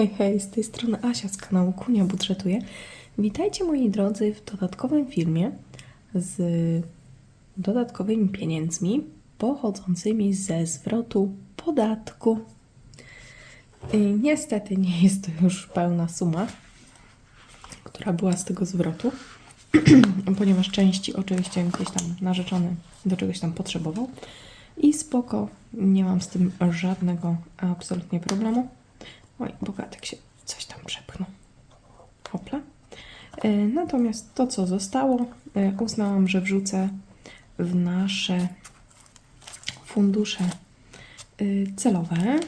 Hej, hej, z tej strony Asia z kanału Kunia Budżetuje. Witajcie moi drodzy w dodatkowym filmie z dodatkowymi pieniędzmi pochodzącymi ze zwrotu podatku. I niestety nie jest to już pełna suma, która była z tego zwrotu, ponieważ części oczywiście gdzieś tam narzeczony do czegoś tam potrzebował. I spoko, nie mam z tym żadnego absolutnie problemu. Oj, bogatek się coś tam przepchnął. Hopla. E, Natomiast to, co zostało, e, uznałam, że wrzucę w nasze fundusze e, celowe.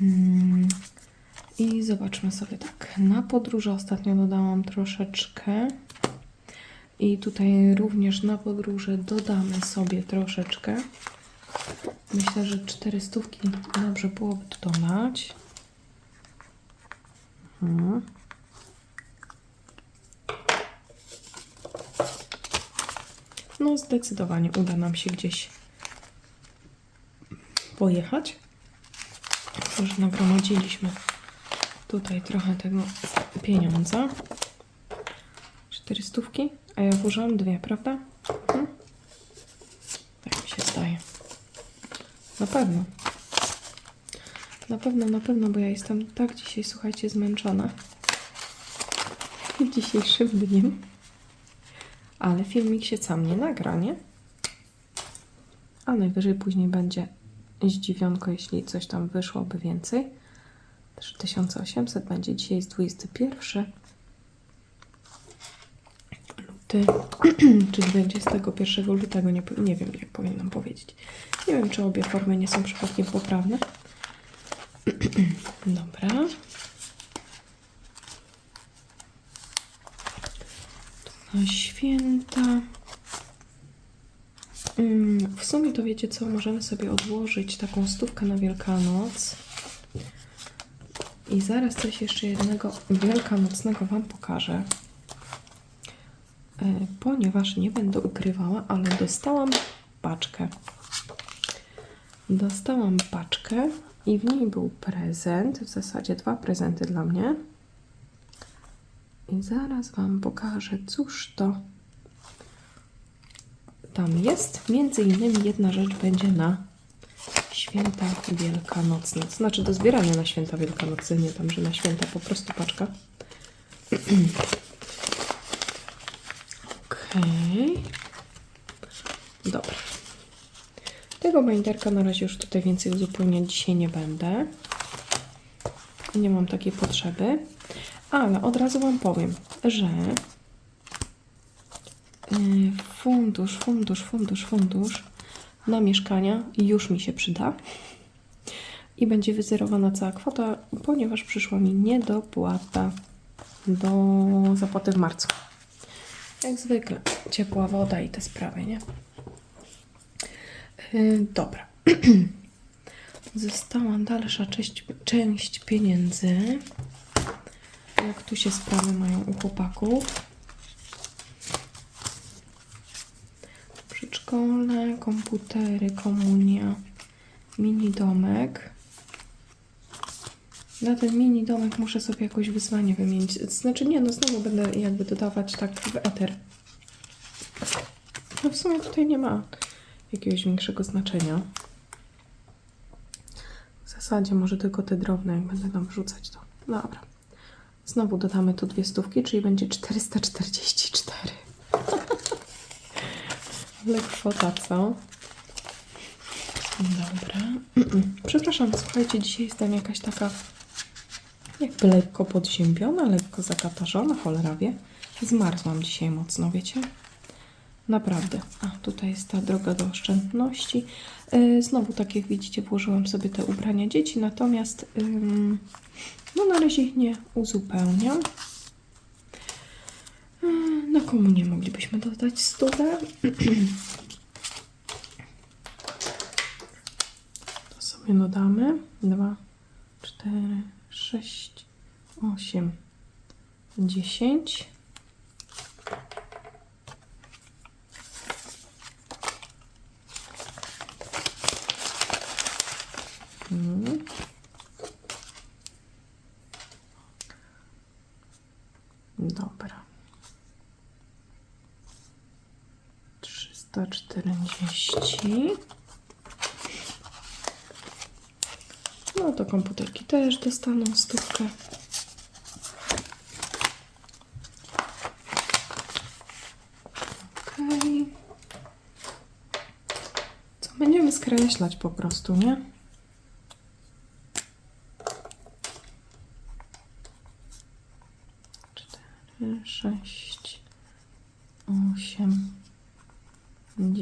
Mm, I zobaczmy sobie tak. Na podróże ostatnio dodałam troszeczkę. I tutaj również na podróże dodamy sobie troszeczkę. Myślę, że cztery stówki dobrze byłoby tu dodać. Mhm. No, zdecydowanie uda nam się gdzieś pojechać. Już nagromadziliśmy tutaj trochę tego pieniądza. Cztery stówki, a ja włożyłam dwie, prawda? Mhm. Tak mi się zdaje. Na pewno. Na pewno, na pewno, bo ja jestem tak dzisiaj, słuchajcie, zmęczona. Dzisiejszym dniem. Ale filmik się sam nie nagra, nie? A najwyżej później będzie zdziwionko, jeśli coś tam wyszłoby więcej. 3800 będzie dzisiaj jest 21 luty, czy 21 lutego, nie, nie wiem jak powinnam powiedzieć. Nie wiem, czy obie formy nie są przypadkiem poprawne. Dobra. Tu na święta. Mm, W sumie to wiecie co, możemy sobie odłożyć taką stówkę na Wielkanoc. I zaraz coś jeszcze jednego wielkanocnego Wam pokażę. E, Ponieważ nie będę ukrywała, ale dostałam paczkę. Dostałam paczkę i w niej był prezent, w zasadzie dwa prezenty dla mnie. I zaraz Wam pokażę, cóż to tam jest. Między innymi jedna rzecz będzie na święta wielkanocne. To znaczy do zbierania na święta wielkanocne, nie tam, że na święta po prostu paczka. Okej. Dobra. Tego binderka na razie już tutaj więcej uzupełniać dzisiaj nie będę. Nie mam takiej potrzeby. Ale od razu Wam powiem, że y, fundusz, fundusz, fundusz, fundusz na mieszkania już mi się przyda. I będzie wyzerowana cała kwota, ponieważ przyszła mi niedopłata do zapłaty w marcu. Jak zwykle, ciepła woda i te sprawy, nie? Yy, dobra. Została dalsza część, część pieniędzy. Jak tu się sprawy mają u chłopaków. Przedszkole, komputery, komunia, mini domek. Na ten mini domek muszę sobie jakoś wyzwanie wymienić. Znaczy nie, no znowu będę jakby dodawać tak w eter. No w sumie tutaj nie ma jakiegoś większego znaczenia. W zasadzie może tylko te drobne, jak będę tam wrzucać to. Dobra. Znowu dodamy tu dwie stówki, czyli będzie 444. Ale kwota, co? Dobra. Przepraszam, słuchajcie, dzisiaj jestem jakaś taka jakby lekko podziębiona, lekko zakatarzona, cholera wie. Zmarzłam dzisiaj mocno, wiecie? Naprawdę. A, tutaj jest ta droga do oszczędności. Yy, znowu, tak jak widzicie, włożyłam sobie te ubrania dzieci, natomiast no na razie ich nie uzupełniam. Yy, Na komunię moglibyśmy dodać stówę. To sobie dodamy. 2, 4, sześć, osiem, dziesięć. Dobra. Trzysta czterdzieści. To komputerki też dostaną stówkę. Okej. Co będziemy skreślać po prostu, nie?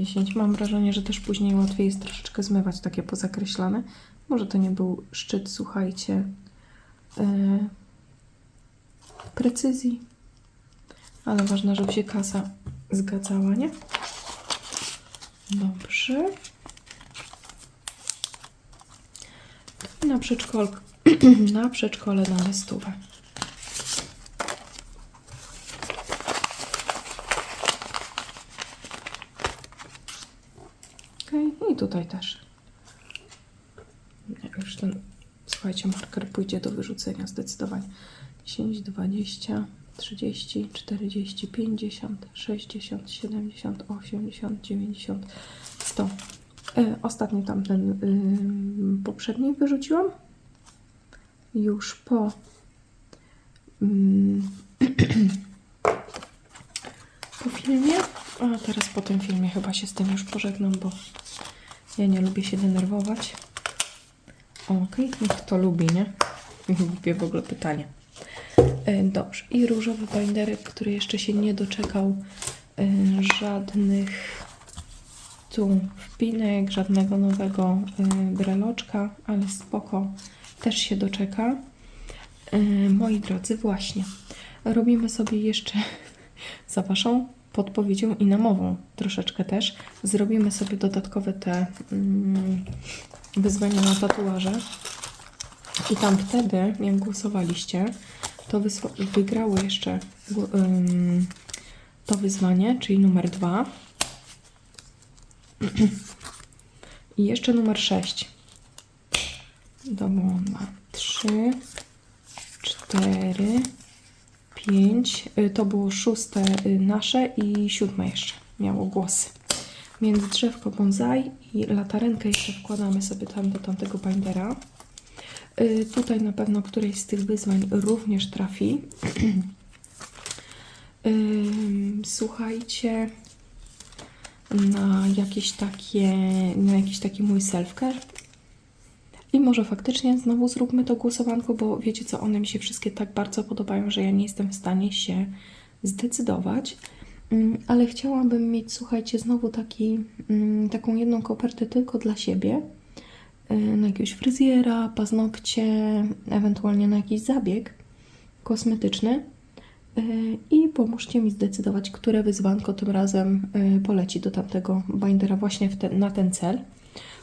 10. Mam wrażenie, że też później łatwiej jest troszeczkę zmywać takie pozakreślane. Może to nie był szczyt, słuchajcie, yy, precyzji, ale ważne, żeby się kasa zgadzała, nie? Dobrze. Na przedszkolu, na przedszkole damy stówę. Tutaj też. Nie, Już ten, słuchajcie, marker pójdzie do wyrzucenia zdecydowanie. 10, 20, 30, 40, 50, 60, 70, 80, 90, 100. E, ostatni tamten ym, poprzedni wyrzuciłam. Już po po filmie. A teraz po tym filmie chyba się z tym już pożegnam, bo ja nie lubię się denerwować. Okej, nikt to lubi, nie? Głupie w ogóle pytanie. E, Dobrze. I różowy binderek, który jeszcze się nie doczekał e, żadnych tu wpinek, żadnego nowego e, breloczka, ale spoko, też się doczeka. Moi drodzy, właśnie. Robimy sobie jeszcze za Waszą podpowiedzią i namową troszeczkę też. Zrobimy sobie dodatkowe te mm, wyzwania na tatuaże. I tam wtedy, jak głosowaliście, to wygrało jeszcze ym, to wyzwanie, czyli numer dwa. I jeszcze numer 6. To było na 3, 4, 5. To było szóste y, nasze i siódme jeszcze miało głosy. Między drzewko bonsai i latarenkę jeszcze wkładamy sobie tam do tamtego bindera. Y, Tutaj na pewno któreś z tych wyzwań również trafi. Słuchajcie, na jakieś takie, na jakiś taki mój self-care. I może faktycznie znowu zróbmy to głosowanko, bo wiecie co, one mi się wszystkie tak bardzo podobają, że ja nie jestem w stanie się zdecydować. Mm, Ale chciałabym mieć, słuchajcie, znowu taki, mm, taką jedną kopertę tylko dla siebie. y, Na jakiegoś fryzjera, paznokcie, ewentualnie na jakiś zabieg kosmetyczny. Y, I pomóżcie mi zdecydować, które wyzwanko tym razem y, poleci do tamtego bindera właśnie na ten cel.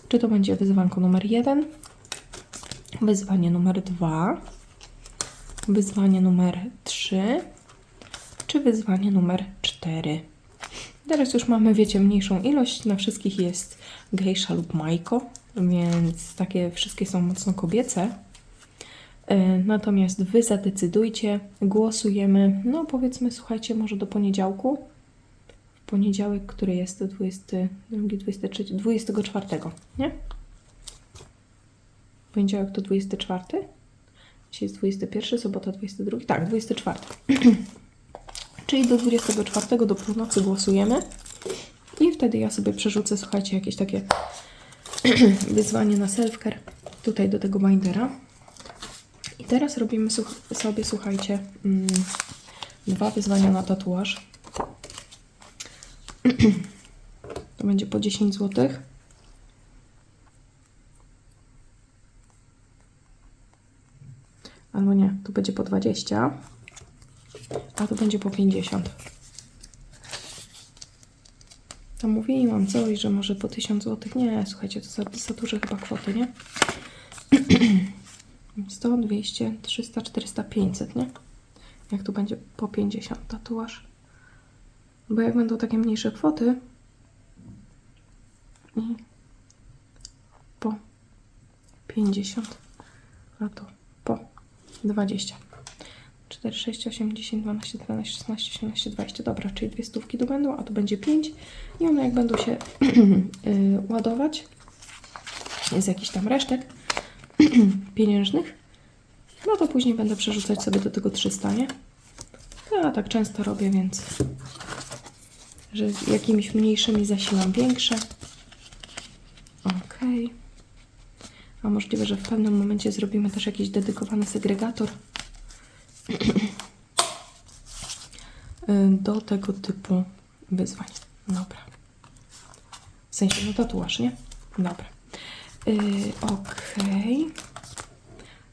Czy to będzie wyzwanko numer jeden, wyzwanie numer dwa, wyzwanie numer trzy, czy wyzwanie numer cztery. Teraz już mamy, wiecie, mniejszą ilość. Na wszystkich jest gejsza lub majko, więc takie wszystkie są mocno kobiece. E, Natomiast Wy zadecydujcie, głosujemy, no powiedzmy, słuchajcie, może do poniedziałku. W poniedziałek, który jest 22, 23, 24, nie? Poniedziałek to 24. Dzisiaj jest 21, sobota 22. Tak, 24. Czyli do 24 do północy głosujemy. I wtedy ja sobie przerzucę, słuchajcie, jakieś takie wyzwanie na self-care tutaj do tego bindera. I teraz robimy sobie, słuchajcie, mm, dwa wyzwania na tatuaż. To będzie po 10 zł. Albo nie, tu będzie po 20, a tu będzie po 50. To mówiłam coś, że może po 1000 zł. Nie, słuchajcie, to za, za duże chyba kwoty, nie? 100, 200, 300, 400, 500, nie? Jak tu będzie po 50 tatuaż. Bo jak będą takie mniejsze kwoty i po 50, a to 20. 4, 6, 8, 10, 12, 13, 16, 17, 20. Dobra, czyli dwie stówki tu będą, a tu będzie 5. I one jak będą się y, ładować z jakichś tam resztek pieniężnych, no to później będę przerzucać sobie do tego 300, nie? Ja tak często robię, więc że jakimiś mniejszymi zasilam większe. Okej. A możliwe, że w pewnym momencie zrobimy też jakiś dedykowany segregator do tego typu wyzwań. Dobra. W sensie, no tatuaż, nie? Dobra. Yy, Okej.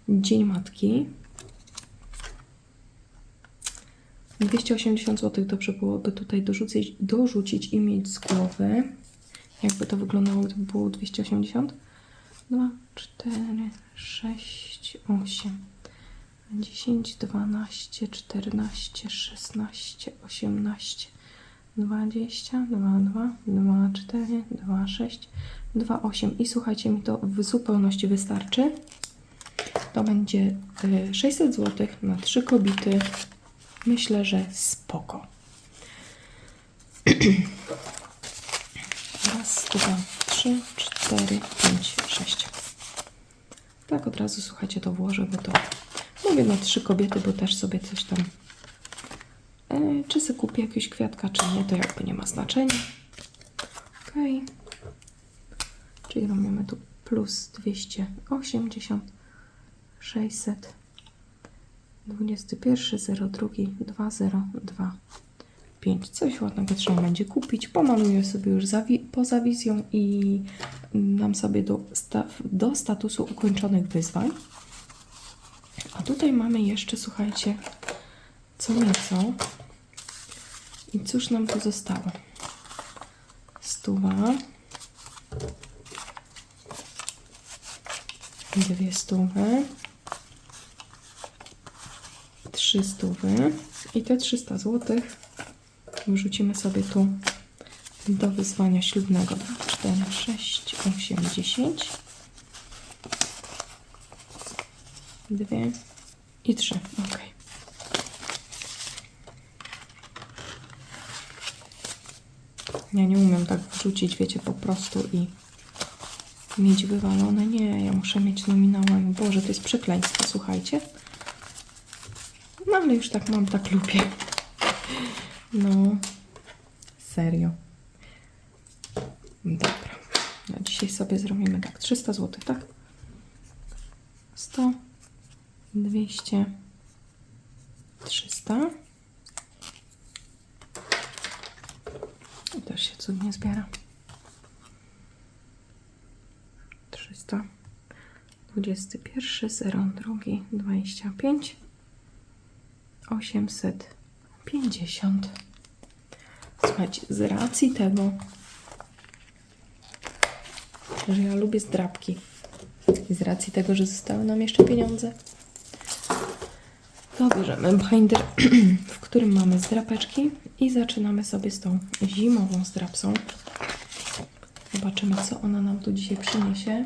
Dzień Matki. 280 zł dobrze byłoby tutaj dorzucić, dorzucić i mieć z głowy. Jakby to wyglądało, gdyby było 280? 2, 4, 6, 8, 10, 12, 14, 16, 18, 20, 2, 2, 2, 4, 2, 6, 2, 8. I słuchajcie, mi to w zupełności wystarczy. To będzie y, 600 zł na 3 kobity. Myślę, że spoko. Raz, dwa, trzy, cztery, pięć, sześć. Tak od razu, słuchajcie, to włożę, bo to mówię na trzy kobiety, bo też sobie coś tam e, czy sobie kupię jakiegoś kwiatka, czy nie, to jakby nie ma znaczenia. Ok. Czyli robimy tu plus 280, 600, 21, 02, 202, 5. Coś ładnego trzeba będzie kupić. Pomaluję sobie już poza wizją i dam sobie do, do statusu ukończonych wyzwań. A tutaj mamy jeszcze, słuchajcie, co nieco. I cóż nam tu zostało? Stuwa. Dwie stówy. Trzy stówy. I te 300 zł wrzucimy sobie tu do wyzwania ślubnego. 2, 4, 6, 8, 10. Dwie i trzy. Ok. Ja nie umiem tak wrzucić, wiecie, po prostu i mieć wywalone. Nie, ja muszę mieć nominałami. Boże, to jest przekleństwo, słuchajcie. No ale już tak mam, tak lubię. No, serio. Dobra. No, dzisiaj sobie zrobimy tak. 300 zł, tak? 100, 200, 300. I też się cudnie zbiera. 300. 21, 02, 25, 850. Słuchajcie, z racji tego, że ja lubię zdrabki i z racji tego, że zostały nam jeszcze pieniądze, to bierzemy binder, w którym mamy zdrapeczki i zaczynamy sobie z tą zimową zdrapsą. Zobaczymy, co ona nam tu dzisiaj przyniesie.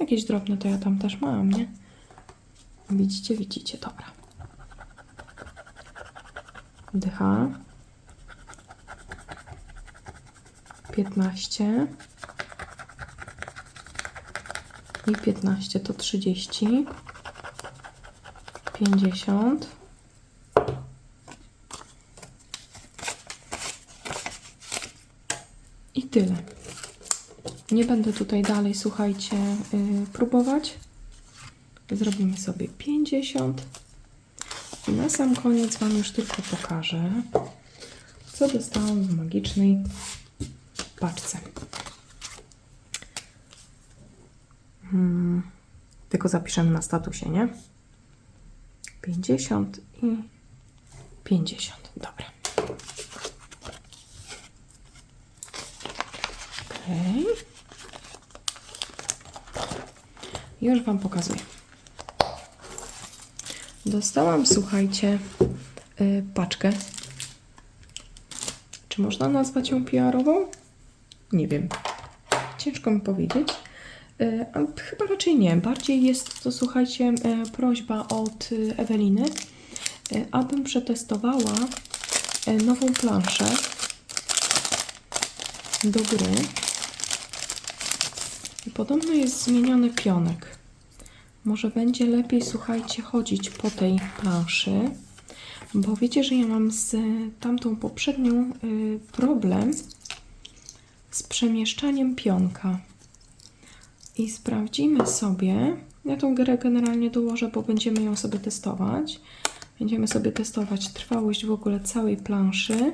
Jakieś drobne to ja tam też mam, nie? Widzicie, widzicie, dobra. Dycha. 15. I 15 to 30. 50. I tyle. Nie będę tutaj dalej, słuchajcie, yy, próbować. Zrobimy sobie 50. I na sam koniec Wam już tylko pokażę, co dostałam w magicznej paczce. Hmm, tylko zapiszemy na statusie, nie? 50 i 50. Dobra. Okej. Już Wam pokazuję. Dostałam, słuchajcie, yy, paczkę. Czy można nazwać ją PR-ową? Nie wiem. Ciężko mi powiedzieć. E, chyba raczej nie. Bardziej jest to, słuchajcie, e, prośba od Eweliny, e, abym przetestowała nową planszę do gry. Podobno jest zmieniony pionek. Może będzie lepiej, słuchajcie, chodzić po tej planszy, bo wiecie, że ja mam z tamtą poprzednią problem z przemieszczaniem pionka. I sprawdzimy sobie. Ja tą grę generalnie dołożę, bo będziemy ją sobie testować. Będziemy sobie testować trwałość w ogóle całej planszy.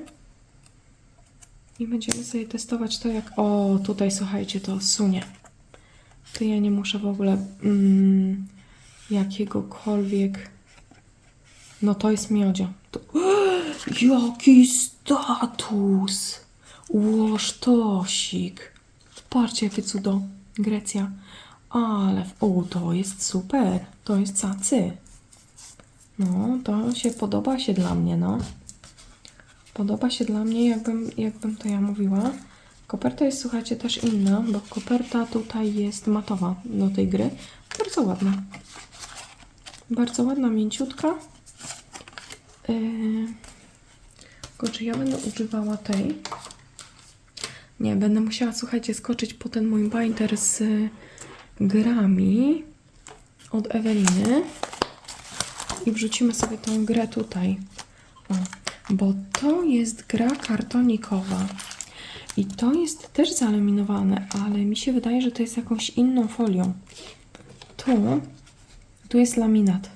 I będziemy sobie testować to, jak. O, tutaj słuchajcie, to sunie. To ja nie muszę w ogóle mm, jakiegokolwiek. No to jest miodzio. To... Jaki status! Łosztosik. Patrzcie, jakie cudo. Grecja. Ale, o, to jest super. To jest cacy. No, to się podoba się dla mnie, no. Podoba się dla mnie, jakbym, jakbym to ja mówiła. Koperta jest, słuchajcie, też inna, bo koperta tutaj jest matowa do tej gry. Bardzo ładna. Bardzo ładna, mięciutka. Yy... Tylko czy ja będę używała tej? Nie, będę musiała, słuchajcie, skoczyć po ten mój binder z y, grami od Eweliny i wrzucimy sobie tą grę tutaj. O, bo to jest gra kartonikowa. I to jest też zalaminowane, ale mi się wydaje, że to jest jakąś inną folią. Tu, tu jest laminat.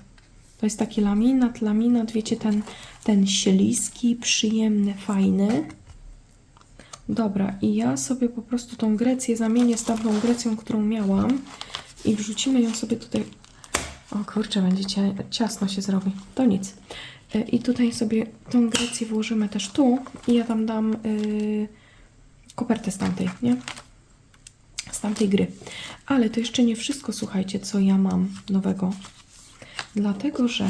To jest taki laminat, laminat, wiecie, ten, ten śliski, przyjemny, fajny. Dobra, i ja sobie po prostu tą Grecję zamienię z tamtą Grecją, którą miałam i wrzucimy ją sobie tutaj. O kurczę, będzie cia ciasno się zrobi. To nic. Y, I tutaj sobie tą Grecję włożymy też tu i ja tam dam yy, kopertę z tamtej, nie? Z tamtej gry. Ale to jeszcze nie wszystko, słuchajcie, co ja mam nowego. Dlatego, że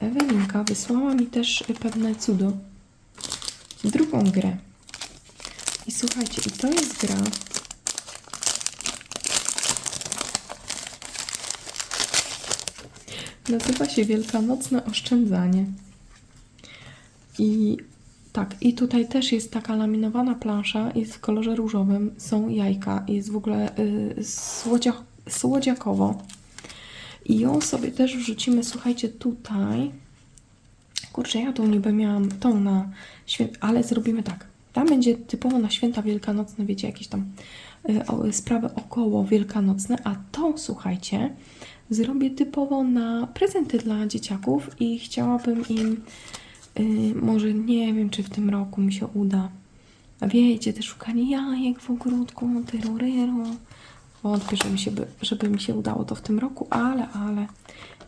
Ewelinka wysłała mi też pewne cudo. Drugą grę. I słuchajcie, i to jest gra. Nazywa się Wielkanocne Oszczędzanie. I tak, i tutaj też jest taka laminowana plansza, jest w kolorze różowym, są jajka, jest w ogóle y, słodziak, słodziakowo. I ją sobie też wrzucimy, słuchajcie, tutaj. Kurczę, ja tą niby miałam tą na święta, ale zrobimy tak. Tam będzie typowo na święta wielkanocne, wiecie, jakieś tam o, sprawy około wielkanocne, a tą, słuchajcie, zrobię typowo na prezenty dla dzieciaków i chciałabym im, y, może nie wiem, czy w tym roku mi się uda, wiecie, te szukanie jajek w ogródku, tyruryru. Wątpię, żeby się, by- żeby mi się udało to w tym roku, ale, ale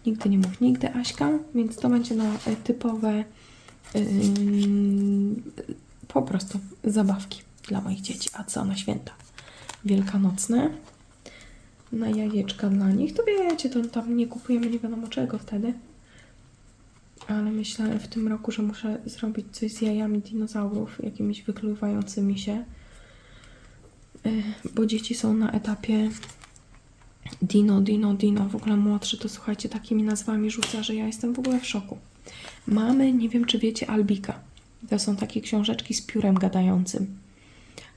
nigdy nie mów nigdy, Aśka, więc to będzie na y, typowe po prostu zabawki dla moich dzieci. A co na święta? Wielkanocne. Na jajeczka dla nich. To wiecie, to tam nie kupujemy nie wiadomo czego wtedy. Ale myślę w tym roku, że muszę zrobić coś z jajami dinozaurów, jakimiś wykluwającymi się. Y, Bo dzieci są na etapie Dino, Dino, Dino. W ogóle młodszy to słuchajcie, takimi nazwami rzuca, że ja jestem w ogóle w szoku. Mamy, nie wiem czy wiecie, Albika. To są takie książeczki z piórem gadającym.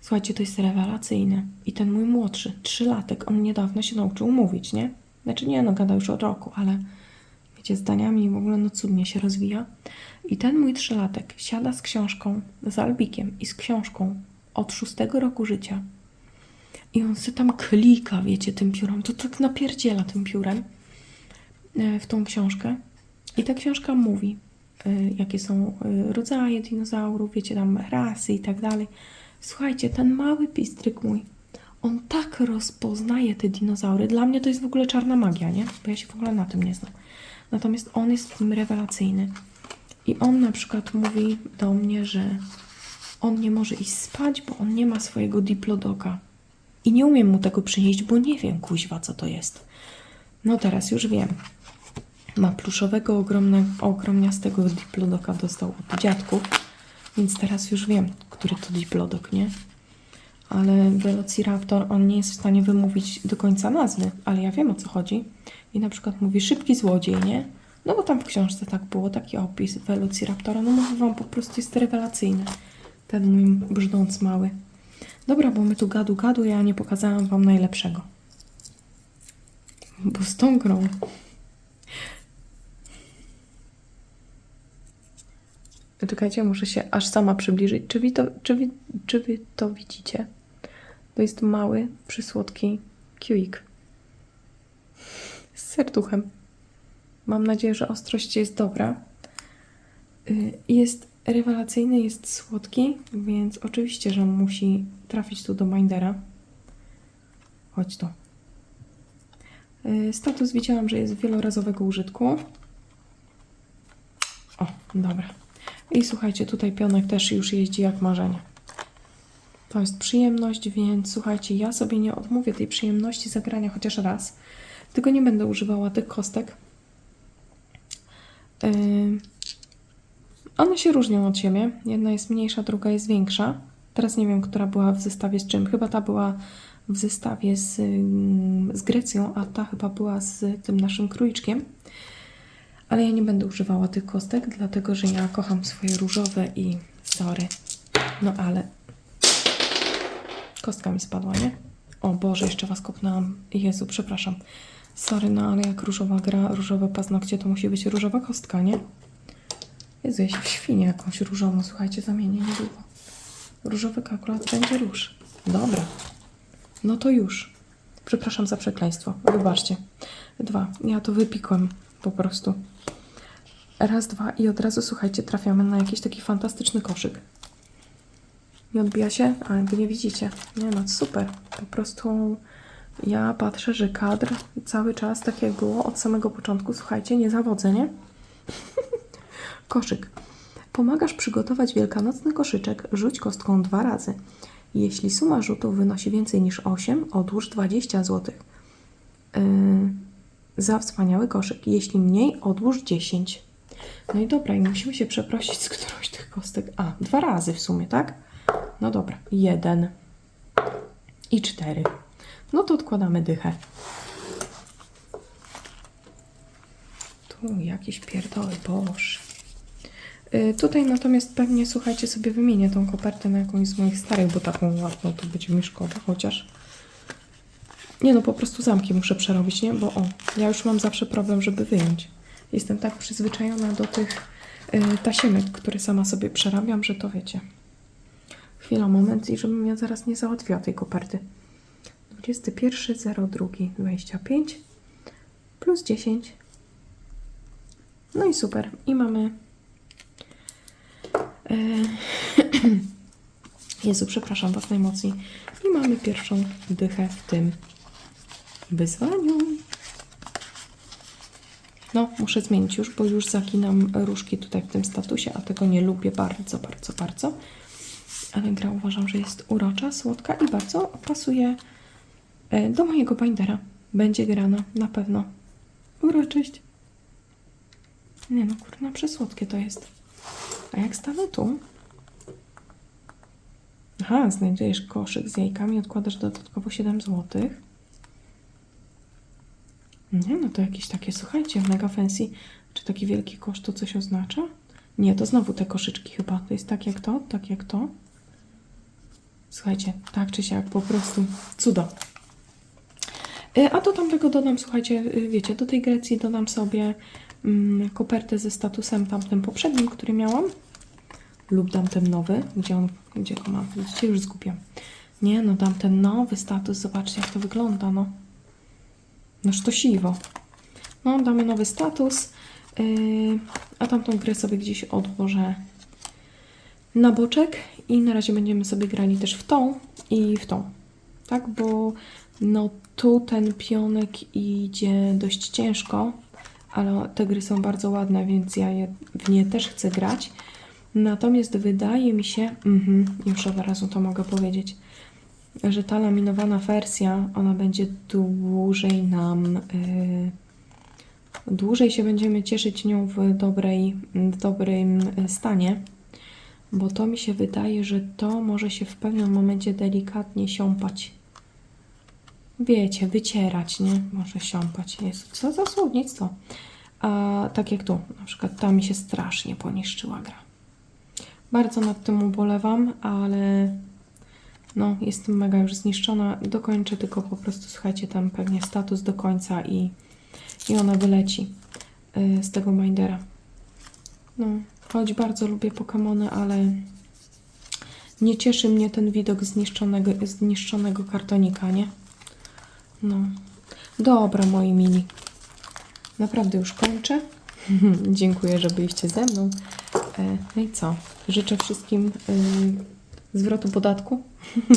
Słuchajcie, to jest rewelacyjne. I ten mój młodszy, trzylatek, on niedawno się nauczył mówić, nie? Znaczy nie, no gada już od roku, ale wiecie, zdaniami w ogóle no cudnie się rozwija. I ten mój trzylatek siada z książką, z Albikiem i z książką od szóstego roku życia. I on sobie tam klika, wiecie, tym piórem. To tak napierdziela tym piórem e, w tą książkę. I ta książka mówi, jakie są y, rodzaje dinozaurów, wiecie, tam rasy i tak dalej. Słuchajcie, ten mały pistryk mój, on tak rozpoznaje te dinozaury. Dla mnie to jest w ogóle czarna magia, nie? Bo ja się w ogóle na tym nie znam. Natomiast on jest w tym rewelacyjny. I on na przykład mówi do mnie, że on nie może iść spać, bo on nie ma swojego diplodoka. I nie umiem mu tego przynieść, bo nie wiem, kuźwa, co to jest. No teraz już wiem. Ma pluszowego, ogromnego, ogromniastego diplodoka dostał od dziadków, więc teraz już wiem, który to diplodok, nie? ale Velociraptor, on nie jest w stanie wymówić do końca nazwy, ale ja wiem o co chodzi. I na przykład mówi szybki złodziej, nie? No bo tam w książce tak było, taki opis Velociraptora. No mówię wam, po prostu jest rewelacyjny. Ten mój brzdąc mały. Dobra, bo my tu gadu gadu, ja nie pokazałam wam najlepszego. Bo z tą grą Czekajcie, muszę się aż sama przybliżyć. Czy wy to, czy wy, czy wy to widzicie? To jest mały, przysłodki kiwik. Z serduchem. Mam nadzieję, że ostrość jest dobra. Y, Jest rewelacyjny, jest słodki, więc oczywiście, że musi trafić tu do Mindera. Chodź tu. Y, Status widziałam, że jest wielorazowego użytku. O, dobra. I słuchajcie, tutaj pionek też już jeździ jak marzenie. To jest przyjemność, więc słuchajcie, ja sobie nie odmówię tej przyjemności zagrania chociaż raz. Tylko nie będę używała tych kostek. Yy, one się różnią od siebie. Jedna jest mniejsza, druga jest większa. Teraz nie wiem, która była w zestawie z czym. Chyba ta była w zestawie z, ym, z Grecją, a ta chyba była z tym naszym króliczkiem. Ale ja nie będę używała tych kostek, dlatego że ja kocham swoje różowe i sorry. No ale kostka mi spadła, nie? O Boże, jeszcze was kopnęłam. Jezu, przepraszam. Sorry, no ale jak różowa gra, różowe paznokcie, to musi być różowa kostka, nie? Jezu, ja się w świnię jakąś różową, słuchajcie, zamienię niedługo. Różowy kalkulator będzie róż. Dobra. No to już. Przepraszam za przekleństwo. Wybaczcie. Dwa. Ja to wypikłem po prostu. Raz, dwa i od razu, słuchajcie, trafiamy na jakiś taki fantastyczny koszyk. Nie odbija się? Ale wy nie widzicie. Nie no, super. Po prostu ja patrzę, że kadr cały czas tak jak było od samego początku. Słuchajcie, nie zawodzę, nie? Koszyk. Pomagasz przygotować wielkanocny koszyczek, rzuć kostką dwa razy. Jeśli suma rzutów wynosi więcej niż 8, odłóż 20 zł. Yy, za wspaniały koszyk. Jeśli mniej, odłóż 10. No i dobra, i musimy się przeprosić z którąś z tych kostek. A, dwa razy w sumie, tak? No dobra, jeden i cztery. No to odkładamy dychę. Tu jakieś pierdoły, boż. Y, tutaj natomiast pewnie, słuchajcie, sobie wymienię tą kopertę na jakąś z moich starych, bo taką ładną to będzie mi szkoda, chociaż... Nie no, po prostu zamki muszę przerobić, nie? Bo o, ja już mam zawsze problem, żeby wyjąć. Jestem tak przyzwyczajona do tych y, tasiemek, które sama sobie przerabiam, że to wiecie. Chwila, moment i żebym ja zaraz nie załatwiła tej koperty. 21, 02, 25 plus 10. No i super. I mamy... E, Jezu, przepraszam Was najmocniej. I mamy pierwszą dychę w tym wyzwaniu. No, muszę zmienić już, bo już zaginam różki tutaj w tym statusie, a tego nie lubię bardzo, bardzo, bardzo. Ale gra uważam, że jest urocza, słodka i bardzo pasuje e, do mojego bindera. Będzie grana, na pewno. Uroczyść. Nie no, kurna, przesłodkie to jest. A jak stanę tu? Aha, znajdujesz koszyk z jajkami, odkładasz dodatkowo 7 zł. Nie, no to jakieś takie, słuchajcie, mega fancy. Czy taki wielki koszt to coś oznacza? Nie, to znowu te koszyczki chyba. To jest tak jak to, tak jak to. Słuchajcie, tak czy siak, po prostu cudo. Y, A do tamtego dodam, słuchajcie, y, wiecie, do tej Grecji dodam sobie mm, kopertę ze statusem tamtym poprzednim, który miałam. Lub dam ten nowy, gdzie on, gdzie go mam, widzicie, już zgubiam. Nie, no dam ten nowy status, zobaczcie jak to wygląda, no. Noż to siwo. No, damy nowy status, yy, a tamtą grę sobie gdzieś odłożę na boczek i na razie będziemy sobie grali też w tą i w tą, tak, bo no tu ten pionek idzie dość ciężko, ale te gry są bardzo ładne, więc ja je, w nie też chcę grać. Natomiast wydaje mi się, mhm, już od razu to mogę powiedzieć, że ta laminowana wersja, ona będzie dłużej nam, yy, dłużej się będziemy cieszyć nią w, dobrej, w dobrym stanie. bo to mi się wydaje, że to może się w pewnym momencie delikatnie siąpać. Wiecie, wycierać, nie? Może siąpać. Jezu, co za słownictwo. A tak jak tu, na przykład ta mi się strasznie poniszczyła gra. Bardzo nad tym ubolewam, ale no, jestem mega już zniszczona. Dokończę tylko po prostu, słuchajcie, tam pewnie status do końca i, i ona wyleci y, z tego bindera. No, choć bardzo lubię Pokémony, ale nie cieszy mnie ten widok zniszczonego, zniszczonego kartonika, nie? No. Dobra, moi mini. Naprawdę już kończę. Dziękuję, że byliście ze mną. E, No i co? Życzę wszystkim y, zwrotu podatku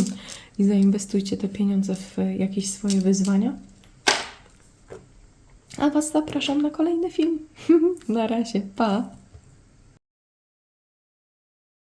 i zainwestujcie te pieniądze w jakieś swoje wyzwania. A Was zapraszam na kolejny film. na razie, pa!